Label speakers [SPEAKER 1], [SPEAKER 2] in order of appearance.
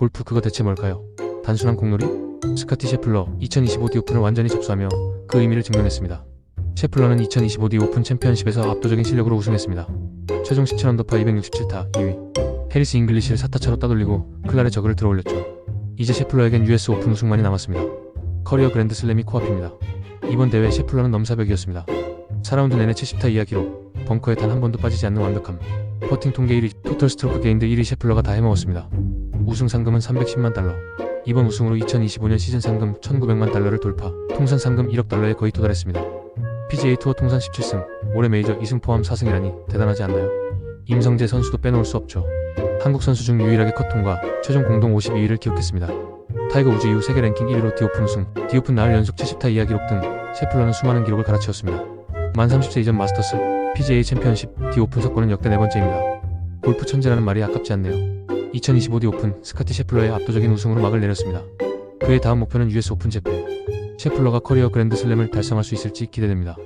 [SPEAKER 1] 골프 그거 대체 뭘까요? 단순한 공놀이? 스카티 셰플러 2025D 오픈을 완전히 접수하며 그 의미를 증명했습니다. 셰플러는 2025D 오픈 챔피언십에서 압도적인 실력으로 우승했습니다. 최종 17언더파 267타 2위. 해리스 잉글리시를 4타차로 따돌리고 클날의 저그를 들어올렸죠. 이제 셰플러에겐 US 오픈 우승만이 남았습니다. 커리어 그랜드슬램이 코앞입니다. 이번 대회 셰플러는 넘사벽이었습니다. 4라운드 내내 70타 이하 기록, 벙커에 단 한 번도 빠지지 않는 완벽함, 퍼팅 통계 1위, 토털 스트로크 게인드 1위 셰플러가 다 해먹었습니다. 우승 상금은 310만 달러. 이번 우승으로 2025년 시즌 상금 1,900만 달러를 돌파, 통산 상금 1억 달러에 거의 도달했습니다. PGA 투어 통산 17승, 올해 메이저 2승 포함 4승이라니 대단하지 않나요? 임성재 선수도 빼놓을 수 없죠. 한국 선수 중 유일하게 컷 통과, 최종 공동 52위를 기록했습니다. 타이거 우즈 이후 세계 랭킹 1위로 디오픈 우승, 디오픈 나흘 연속 70타 이하 기록 등 셰플러는 수많은 기록을 갈아치웠습니다. 만 30세 이전 마스터스, PGA 챔피언십, 디오픈 석권은 역대 네 번째입니다. 골프 천재라는 말이 아깝지 않네요. 2025디 오픈 스카티 셰플러의 압도적인 우승으로 막을 내렸습니다. 그의 다음 목표는 US 오픈 재패. 셰플러가 커리어 그랜드 슬램을 달성할 수 있을지 기대됩니다.